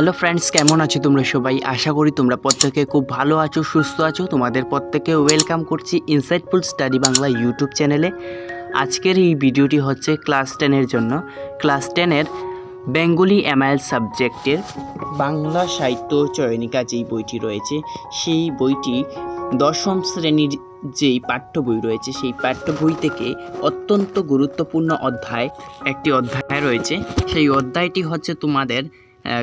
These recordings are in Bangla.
হ্যালো ফ্রেন্ডস কেমন আছো তোমরা সবাই? আশা করি তোমরা প্রত্যেকে খুব ভালো আছো, সুস্থ আছো। তোমাদের প্রত্যেকে ওয়েলকাম করছি ইনসাইটফুল স্টাডি বাংলা ইউটিউব চ্যানেলে আজকের এই ভিডিওটি হচ্ছে ক্লাস টেনের জন্য। ক্লাস টেনের বেঙ্গলি এমআইএল সাবজেক্টের বাংলা সাহিত্য চয়নিকা যেই বইটি রয়েছে, সেই বইটি দশম শ্রেণির যেই পাঠ্য বই রয়েছে, সেই পাঠ্য বই থেকে অত্যন্ত গুরুত্বপূর্ণ অধ্যায়, একটি অধ্যায় রয়েছে। সেই অধ্যায়টি হচ্ছে তোমাদের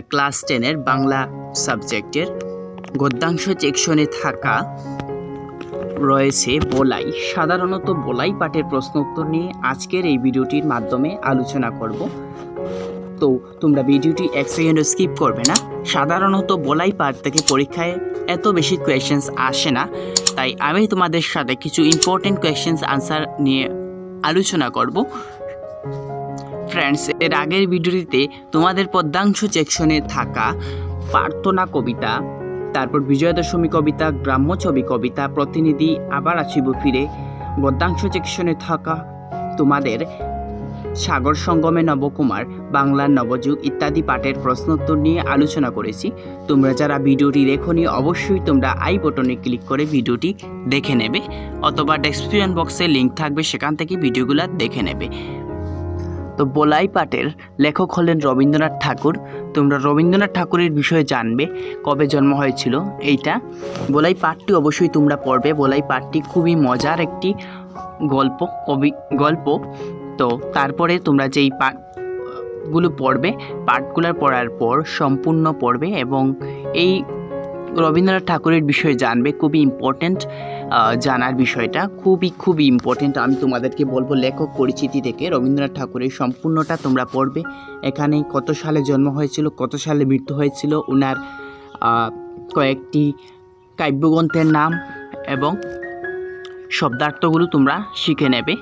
ক্লাস টেনের বাংলা সাবজেক্টের গদ্যাংশ সেকশনে থাকা রয়েছে বলাই। সাধারণত বলাই পাঠের প্রশ্ন উত্তর নিয়ে আজকের এই ভিডিওটির মাধ্যমে আলোচনা করব। তো তোমরা ভিডিওটি এক সেকেন্ডও স্কিপ করবে না। সাধারণত বলাই পাঠ থেকে পরীক্ষায় এত বেশি কোয়েশ্চেন্স আসে না। তাই আমি তোমাদের সাথে কিছু ইম্পর্টেন্ট কোয়েশ্চেন্স আনসার নিয়ে আলোচনা করব। ফ্রেন্ডস এর আগের ভিডিওটিতে তোমাদের পদ্মাংশ সেকশনে থাকা প্রার্থনা কবিতা, তারপর বিজয়া দশমী কবিতা, গ্রাম্য ছবি কবিতা, প্রতিনিধি আবার আসিব ফিরে। গদ্যাংশ সেকশনে থাকা তোমাদের সাগর সঙ্গমে নবকুমার, বাংলার নবযুগ ইত্যাদি পাঠের প্রশ্নোত্তর নিয়ে আলোচনা করেছি। তোমরা যারা ভিডিওটি দেখোনি, অবশ্যই তোমরা আই বটনে ক্লিক করে ভিডিওটি দেখে নেবে, অথবা ডেসক্রিপশন বক্সে লিংক থাকবে, সেখান থেকে ভিডিওগুলো দেখে নেবে। তো বলাই পাটের লেখক হলেন রবীন্দ্রনাথ ঠাকুর। তোমরা রবীন্দ্রনাথ ঠাকুরের বিষয়ে জানবে, কবে জন্ম হয়েছিল, এইটা। বলাই পাঠটি অবশ্যই তোমরা পড়বে। বলাই পাঠটি খুবই মজার একটি গল্প, কবি, গল্প। তো তারপরে তোমরা যেই পাঠগুলো পড়বে পাঠগুলো পড়ার পর সম্পূর্ণ পড়বে এবং এই রবীন্দ্রনাথ ঠাকুরের বিষয়ে জানবে, খুবই ইম্পর্ট্যান্ট জানার বিষয়টা, খুবই খুবই ইম্পর্ট্যান্ট আমি তোমাদেরকে বলব, লেখক পরিচিতি থেকে রবীন্দ্রনাথ ঠাকুরের সম্পূর্ণটা তোমরা পড়বে। এখানে কত সালে জন্ম হয়েছিল, কত সালে মৃত্যু হয়েছিল ওনার কয়েকটি কাব্যগ্রন্থের নাম এবং শব্দার্থগুলো তোমরা শিখে নেবে।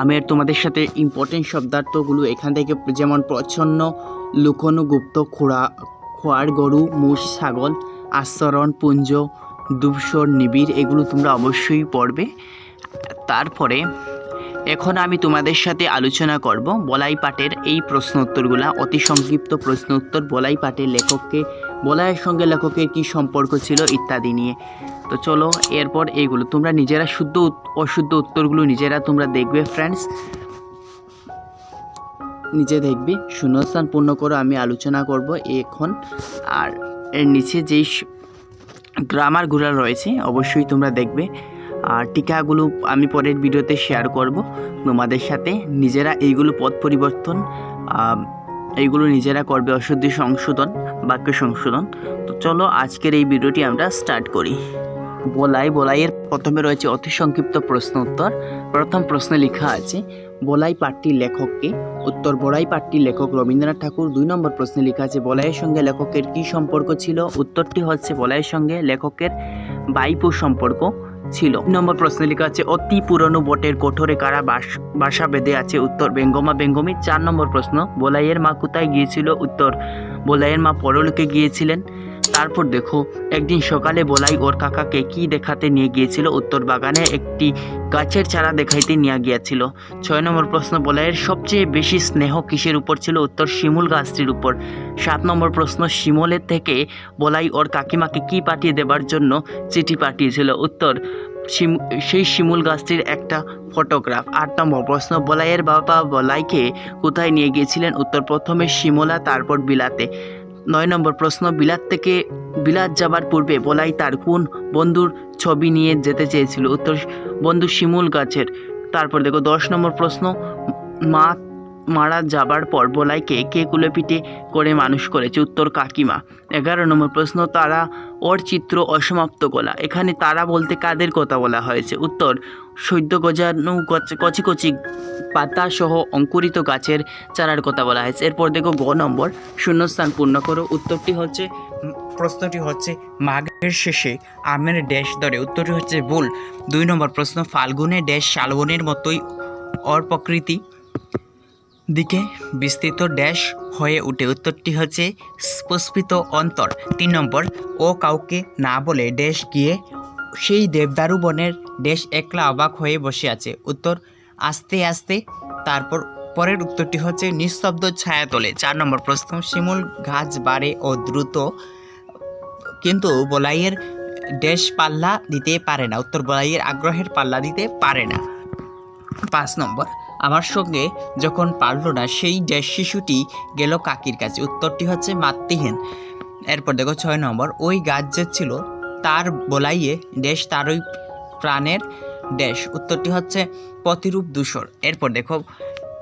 আমি আর তোমাদের সাথে ইম্পর্টেন্ট শব্দার্থগুলো এখান থেকে, যেমন প্রচ্ছন্ন, লুকোনো গুপ্ত, খোড়া, খোয়ার গরু, মুষ, ছাগল আস্তরণ পুঞ্জ দুবসর নিবিড়, এগুলো তোমরা অবশ্যই পড়বে। তারপরে এখন আমি তোমাদের সাথে আলোচনা করব বলাই পাঠের এই প্রশ্ন উত্তরগুলা অতি সংক্ষিপ্ত প্রশ্ন উত্তর বলাই পাঠের লেখককে বলাইয়ের সঙ্গে লেখকের কী সম্পর্ক ছিল ইত্যাদি নিয়ে। তো চলো, এরপর এইগুলো তোমরা নিজেরা শুদ্ধ অশুদ্ধ উত্তরগুলো নিজেরা তোমরা দেখবে ফ্রেন্ডস নিজে দেখবে, শূন্যস্থান পূর্ণ করে, আমি আলোচনা করব এখন। আর এর নিচে যেই গ্রামারগুলো রয়েছে, অবশ্যই তোমরা দেখবে। আর টিকাগুলো আমি পরের ভিডিওতে শেয়ার করব। তোমাদের সাথে নিজেরা এইগুলো পথ পরিবর্তন এইগুলো নিজেরা করবে অশুদ্ধি সংশোধন, বাক্য সংশোধন। তো চলো আজকের এই ভিডিওটি আমরা স্টার্ট করি। বলাই, বলাইয়ের প্রথমে রয়েছে অতি সংক্ষিপ্ত প্রশ্ন উত্তর। প্রথম প্রশ্নে লেখা আছে বলাই পাঠটির লেখককে। উত্তর বলাই পাঠটির লেখক রবীন্দ্রনাথ ঠাকুর দুই নম্বর প্রশ্নে লেখা আছে, বলাইয়ের সঙ্গে লেখকের কী সম্পর্ক ছিল? উত্তরটি হচ্ছে, বলাইয়ের সঙ্গে লেখকের বাইপু সম্পর্ক ছিল। নম্বর প্রশ্নে লেখা আছে, অতি পুরনো বটের কোঠরে কারা বাস, বাসা বেঁধে আছে? উত্তর, বেঙ্গমা বেঙ্গমি। চার নম্বর প্রশ্ন, বলাইয়ের মা কোথায় গিয়েছিল? উত্তর, বলাইয়ের মা পরলোকে গিয়েছিলেন। তারপর দেখো, একদিন সকালে বলাই ওর কাকাকে কি দেখাতে নিয়ে গিয়েছিল, উত্তর বাগানে একটি গাছের চারা দেখাইতে নিয়ে গিয়েছিল। ছয় নম্বর প্রশ্ন, বলাইয়ের সবচেয়ে বেশি স্নেহ কিসের উপর ছিল? উত্তর, শিমুল গাছটির উপর। সাত নম্বর প্রশ্ন, শিমলের থেকে বলাই ওর কাকিমাকে কি পাঠিয়ে দেবার জন্য চিঠি পাঠিয়েছিল? উত্তর, শিম- সেই শিমুল গাছটির একটা ফটোগ্রাফ। আট নম্বর প্রশ্ন, বলাইয়ের বাবা বলাইকে কোথায় নিয়ে গিয়েছিলেন? উত্তর, প্রথমে শিমলা, তারপর বিলাতে। নয় নম্বর প্রশ্ন, বিলাত থেকে বিলাত যাবার পূর্বে বলাই তার কোন বন্ধুর ছবি নিয়ে যেতে চেয়েছিল? উত্তর, বন্ধু শিমুল গাছের। তারপর দেখো, দশ নম্বর প্রশ্ন, মা মারা যাবার পর বলাইকে কে? কুলেপিটে করে মানুষ করেছে? উত্তর, কাকিমা। এগারো নম্বর প্রশ্ন, তারা ওর চিত্র অসমাপ্ত গোলা। এখানে তারা বলতে কাদের কথা বলা হয়েছে? উত্তর, সদ্য গজানো কচি কচি পাতা সহ অঙ্কুরিত গাছের চারার কথা বলা হয়েছে। এরপর দেখো গ নম্বর, শূন্যস্থান পূর্ণ করো। উত্তরটি হচ্ছে, প্রশ্নটি হচ্ছে, মাঘের শেষে আমের ড্যাশ ধরে। উত্তরটি হচ্ছে ভুল। দুই নম্বর প্রশ্ন, ফাল্গুনে ড্যাশ শালবনের মতোই অর প্রকৃতি দিকে বিস্তৃত ড্যাশ হয়ে ওঠে উত্তরটি হচ্ছে স্পষ্পিত অন্তর। তিন নম্বর, ও কাউকে না বলে ড্যাশ গিয়ে সেই দেবদারু বনের ড্যাশ একলা অবাক হয়ে বসে আছে। উত্তর, আস্তে আস্তে। তারপর পরের উত্তরটি হচ্ছে নিঃশব্দ ছায়া তোলে চার নম্বর প্রশ্ন, শিমুল গাছ বাড়ে ও দ্রুত, কিন্তু বলাইয়ের দেশ পাল্লা দিতে পারে না। উত্তর, বলাইয়ের আগ্রহের পাল্লা দিতে পারে না। পাঁচ নম্বর আমার সঙ্গে যখন পারল না, সেই ড্যাশ শিশুটি গেল কাকির কাছে। উত্তরটি হচ্ছে মাতৃহীন। এরপর দেখো ছয় নম্বর, ওই গাছ যে ছিল, তার বলাইয়ে তার ওই প্রাণের ড্যাশ উত্তরটি হচ্ছে প্রতিরূপ দূষর এরপর দেখো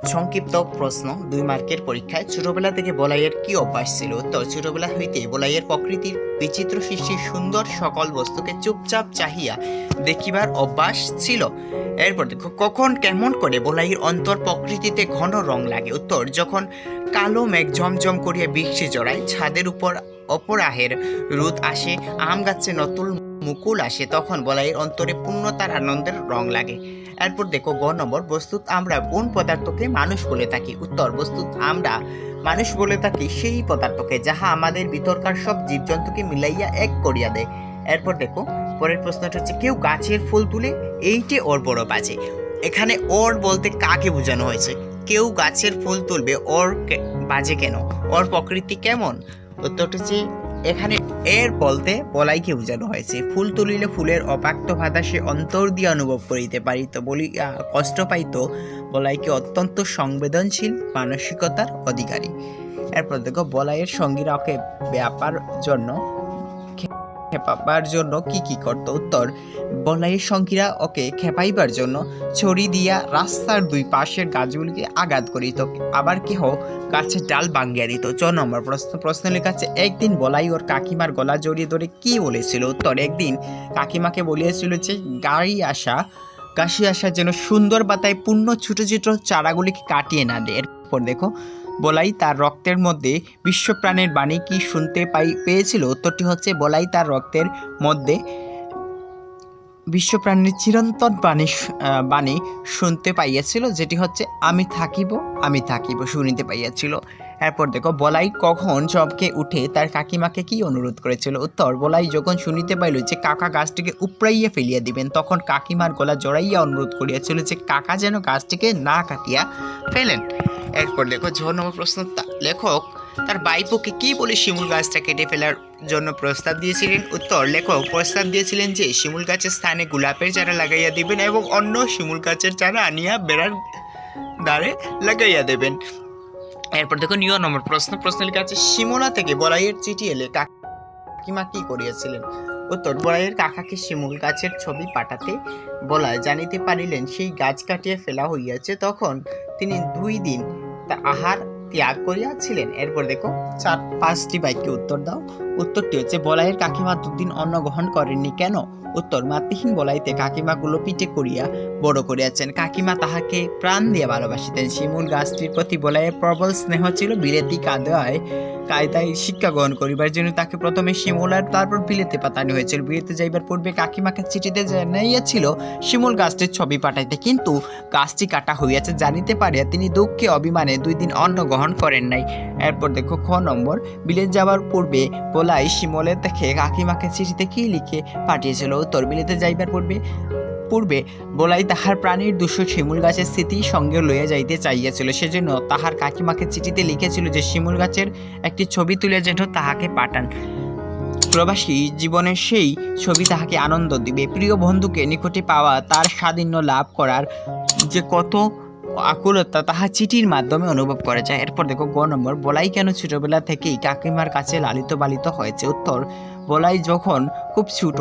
সংক্ষিপ্ত প্রশ্ন, দুই মার্কের পরীক্ষায় ছোটবেলা থেকে বলাইয়ের কি অভ্যাস ছিল? উত্তর, ছোটবেলা হইতে বলাইয়ের প্রকৃতির বিচিত্র সৃষ্টির সুন্দর সকল বস্তুকে চুপচাপ চাহিয়া দেখিবার অভ্যাস ছিল। এরপর দেখো, কখন কেমন করে বলাইয়ের অন্তর প্রকৃতিতে ঘন রং লাগে? উত্তর, যখন কালো মেঘ ঝমঝম করিয়া বৃষ্টি জড়ায়, ছাদের উপর অপরাহের রোদ আসে, আম গাছে নতুন মুকুল আসে, তখন বলাইয়ের অন্তরে পূর্ণতার আনন্দের রং লাগে। এরপর দেখো, গ নম্বর, বস্তুত আমরা কোন পদার্থকে মানুষ বলে থাকি? উত্তর, বস্তুত আমরা মানুষ বলে থাকি সেই পদার্থকে যাহা আমাদের ভিতরকার সব জীবজন্তুকে মিলাইয়া এক করিয়া দেয়। এরপর দেখো, পরের প্রশ্নটা হচ্ছে, কেউ গাছের ফুল তুলে এইটে ওর বড় বাজে? এখানে ওর বলতে কাকে বোঝানো হয়েছে? কেউ গাছের ফুল তুলবে ওর বাজে কেন? ওর প্রকৃতি কেমন? উত্তরটা হচ্ছে এখানে এর বলতে বলাইকে বোঝানো হয়েছে। ফুল তুলিলে ফুলের অপাক্ত ভাতা সে অন্তর দিয়ে অনুভব করিতে পারিত বলি কষ্ট পাইত বলাইকে অত্যন্ত সংবেদনশীল মানসিকতার অধিকারী। এরপর দেখো, বলাইয়ের সঙ্গীরাকে ব্যাপার জন্য খেপাবার জন্য কি কি করতো? উত্তর বলাইয়ের সঙ্গীরা ওকে খেপাইবার জন্য ছড়ি দিয়া রাস্তার দুই পাশের গাছগুলিকে আঘাত করিত। আবার কেহ গাছের ডাল ভাঙ্গিয়া দিত। চ নম্বর প্রশ্ন প্রশ্ন লেখা আছে একদিন বলাই ওর কাকিমার গলা জড়িয়ে ধরে কি বলেছিল? উত্তর, একদিন কাকিমাকে বলিয়েছিল যে গাড়ি আসা কাশি আসা যেন সুন্দর বাতায় পূর্ণ ছোট ছোট চারাগুলিকে কাটিয়ে না দেয় এরপর দেখো বলাই তার রক্তের মধ্যে বিশ্বপ্রাণের বাণী কি শুনতে পাই, পেয়েছিল? উত্তরটি হচ্ছে বলাই তার রক্তের মধ্যে বিশ্বপ্রাণীর চিরন্তন বাণী বাণী শুনতে পাইয়াছিল, যেটি হচ্ছে, আমি থাকিব আমি থাকিব শুনিতে পাইয়াছিল। এরপর দেখো, বলাই কখন চমকে উঠে তার কাকিমাকে কি অনুরোধ করেছিল? উত্তর, বলাই যখন শুনিতে পাইল যে কাকা গাছটিকে উপড়াইয়া ফেলিয়া দিবেন, তখন কাকিমার গলা জড়াইয়া অনুরোধ করিয়াছিল যে কাকা যেন গাছটিকে না কাটিয়া ফেলেন। এরপর দেখো ছ নম্বর প্রশ্ন লেখক তার বাইপোকে কি বলে শিমুল গাছটা কেটে ফেলার জন্য প্রস্তাব দিয়েছিলেন? উত্তর, লেখক প্রস্তাব দিয়েছিলেন যে শিমুল গাছের স্থানে গোলাপের চারা লাগাইয়া দিবেন এবং অন্য শিমুল গাছের চারা আনিয়া বেড়ার দ্বারে লাগাইয়া দেবেন। এরপর দেখো নিয় নম্বর, প্রশ্ন প্রশ্ন লেখা আছে সিমলা থেকে বলাইয়ের চিঠি এলে কাকিমা কি করিয়াছিলেন? উত্তর বলাইয়ের কাকাকে শিমুল গাছের ছবি পাঠাতে বলায় জানিতে পারিলেন, সেই গাছ কাটিয়ে ফেলা হইয়াছে, তখন তিনি দুই দিন তা আহার ত্যাগ করিয়াছিলেন। এরপর দেখো, চার, পাঁচটি বাক্যে উত্তর দাও। উত্তরটি হচ্ছে, বলাইয়ের কাকিমা দুদিন অন্ন গ্রহণ করেননি কেন? উত্তর, মাতৃহীন বলাইতে কাকিমা গুলো পিঠে করিয়া বড় করিয়াছেন। কাকিমা তাহাকে প্রাণ দিয়ে ভালোবাসিতেন। শিমুল গাছটির প্রতি বলাইয়ের প্রবল স্নেহ ছিল, বিলেতি কাদায় কায়দায় শিক্ষা গ্রহণ করিবার জন্য তাকে প্রথমে শিমুল আর তারপর বিলেতে পাঠানো হয়েছিল। বিলেতে যাইবার পূর্বে কাকিমাকে চিঠিতে জানাইয়াছিল শিমুল গাছটির ছবি পাঠাইতে। কিন্তু গাছটি কাটা হইয়াছে জানিতে পারিয়া তিনি দুঃখে অভিমানে দুই দিন অন্ন গ্রহণ করেন নাই। এরপর দেখো, খ নম্বর, বিলেত যাওয়ার পূর্বে বলাই শিমলের দেখে কাকিমাকে চিঠিতে কি লিখে পাঠিয়েছিল? উত্তর, বিলেতে যাইবার পূর্বে পূর্বে বলাই তাহার প্রাণীর দুশো শিমুল গাছের স্মৃতি সঙ্গে লইয়া যাইতে চাইয়াছিল সেজন্য তাহার কাকিমাকে চিঠিতে লিখেছিল যে, শিমুল গাছের একটি ছবি তুলে যেন তাহাকে পাঠান। প্রবাসী জীবনের সেই ছবি তাহাকে আনন্দ দিবে। প্রিয় বন্ধুকে নিকটে পাওয়া তার স্বাধীন্য লাভ করার যে কত আকুলতা তাহা চিঠির মাধ্যমে অনুভব করা যায়। এরপর দেখো, গ নম্বর, বলাই কেন ছোটবেলা থেকেই কাকিমার কাছে লালিত পালিত হয়েছে? উত্তর, বলাই যখন খুব ছোট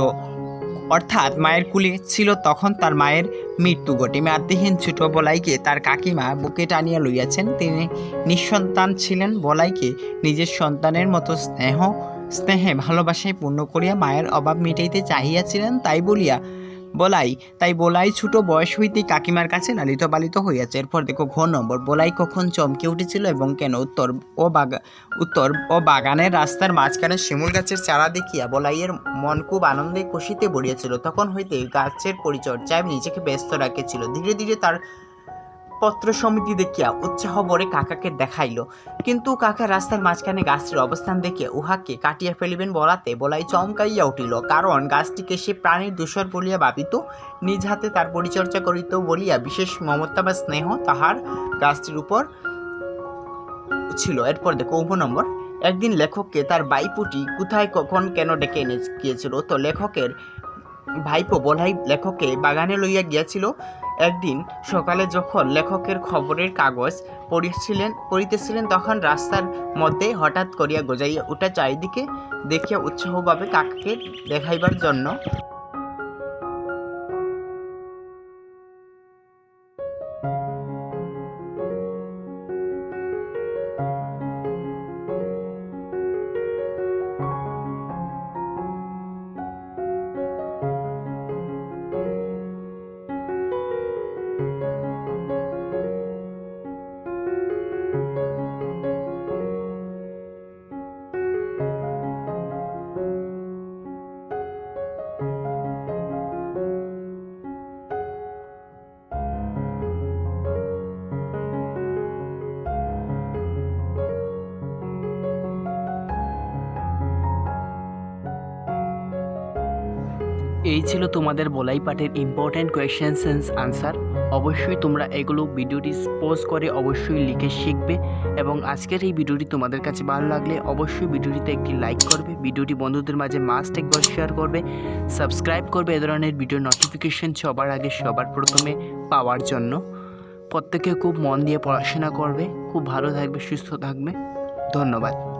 অর্থাৎ মায়ের কুলে ছিল তখন তার মায়ের মৃত্যু। ঘটে মাতৃহীন ছোট বলাইকে তার কাকিমা বুকে টানিয়া লইয়াছেন। তিনি নিঃসন্তান ছিলেন। বলাইকে নিজের সন্তানের মতো স্নেহ, স্নেহে ভালোবাসায় পূর্ণ করিয়া মায়ের অভাব মিটাইতে চাহিয়াছিলেন। তাই বলিয়া বলাই, তাই বলাই ছোট বয়স হইতেই কাকিমার কাছে লালিত পালিত হইয়াছে। এরপর দেখো ঘ নম্বর, বলাই কখন চমকে উঠেছিল এবং কেন উত্তর ও বাগা, উত্তর ও বাগানের রাস্তার মাঝখানে শিমুল গাছের চারা দেখিয়া বলাইয়ের মন খুব আনন্দে খুশিতে বড়িয়েছিল তখন হইতে গাছের পরিচর্যায় নিজেকে ব্যস্ত রাখেছিল ধীরে ধীরে তার পত্র সমিতি দেখিয়া উৎসাহ ভরে কাকাকে দেখাইল। কিন্তু কাকা রাস্তার মাঝখানে গাছটির অবস্থান দেখিয়া উহাকে কাটিয়া ফেলিবেন বলাতে বলাই চমকাইয়া উঠিল, কারণ গাছটিকে সে প্রাণীর দূষর বলিয়া ভাবিত, নিজ হাতে তার পরিচর্যা করিত বলিয়া বিশেষ মমতা বা স্নেহ তাহার গাছটির উপর ছিল। এরপর দেখো, উপ নম্বর, একদিন লেখককে তার বাইপুটি কোথায় কখন কেন ডেকে এনে গিয়েছিল? তো লেখকের ভাইপো বলাই লেখককে বাগানে লইয়া গিয়াছিল একদিন সকালে যখন লেখকের খবরের কাগজ পড়িয়েছিলেন পড়িতেছিলেন তখন রাস্তার মধ্যে হঠাৎ করিয়া গজাইয়া ওটা চারিদিকে দেখিয়া উৎসাহভাবে কাককে দেখাইবার জন্য এই ছিল তোমাদের বলাই পাঠের ইম্পর্ট্যান্ট কোয়েশ্চেন্স অ্যান্ড আনসার অবশ্যই তোমরা এগুলো ভিডিওটি পোজ করে অবশ্যই লিখে শিখবে এবং আজকের এই ভিডিওটি তোমাদের কাছে ভালো লাগলে অবশ্যই ভিডিওটিতে একটি লাইক করবে, ভিডিওটি বন্ধুদের মাঝে মাস্ট একবার শেয়ার করবে সাবস্ক্রাইব করবে এ ধরনের ভিডিও নোটিফিকেশন সবার আগে, সবার প্রথমে পাওয়ার জন্য। প্রত্যেকে খুব মন দিয়ে পড়াশোনা করবে, খুব ভালো থাকবে, সুস্থ থাকবে। ধন্যবাদ।